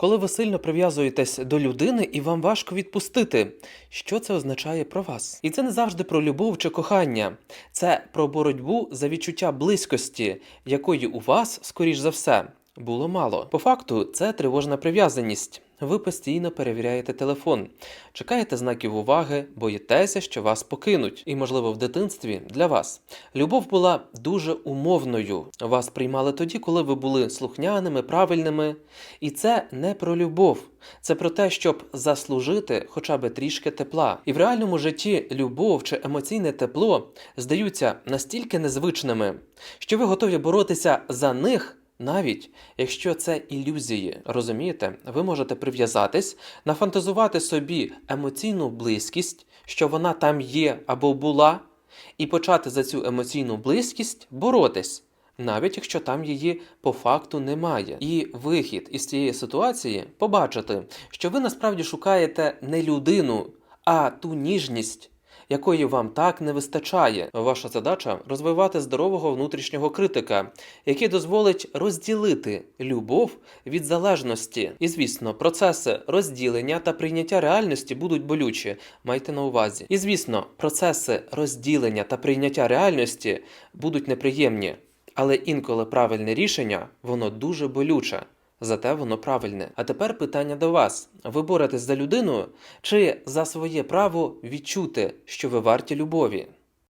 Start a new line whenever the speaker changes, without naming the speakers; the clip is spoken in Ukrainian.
Коли ви сильно прив'язуєтесь до людини і вам важко відпустити, що це означає про вас? І це не завжди про любов чи кохання, це про боротьбу за відчуття близькості, якої у вас, скоріш за все, було мало. По факту, це тривожна прив'язаність. Ви постійно перевіряєте телефон, чекаєте знаків уваги, боїтеся, що вас покинуть. І, можливо, в дитинстві для вас любов була дуже умовною. Вас приймали тоді, коли ви були слухняними, правильними. І це не про любов, це про те, щоб заслужити хоча б трішки тепла. І в реальному житті любов чи емоційне тепло здаються настільки незвичними, що ви готові боротися за них. Навіть якщо це ілюзії, розумієте, ви можете прив'язатись, нафантазувати собі емоційну близькість, що вона там є або була, і почати за цю емоційну близькість боротись, навіть якщо там її по факту немає. І вихід із цієї ситуації побачити, що ви насправді шукаєте не людину, а ту ніжність якої вам так не вистачає. Ваша задача розвивати здорового внутрішнього критика, який дозволить розділити любов від залежності. І звісно, процеси розділення та прийняття реальності будуть болючі. Майте на увазі. І звісно, процеси розділення та прийняття реальності будуть неприємні. Але інколи правильне рішення воно дуже болюче. Зате воно правильне. А тепер питання до вас: ви боретесь за людину чи за своє право відчути, що ви варті любові?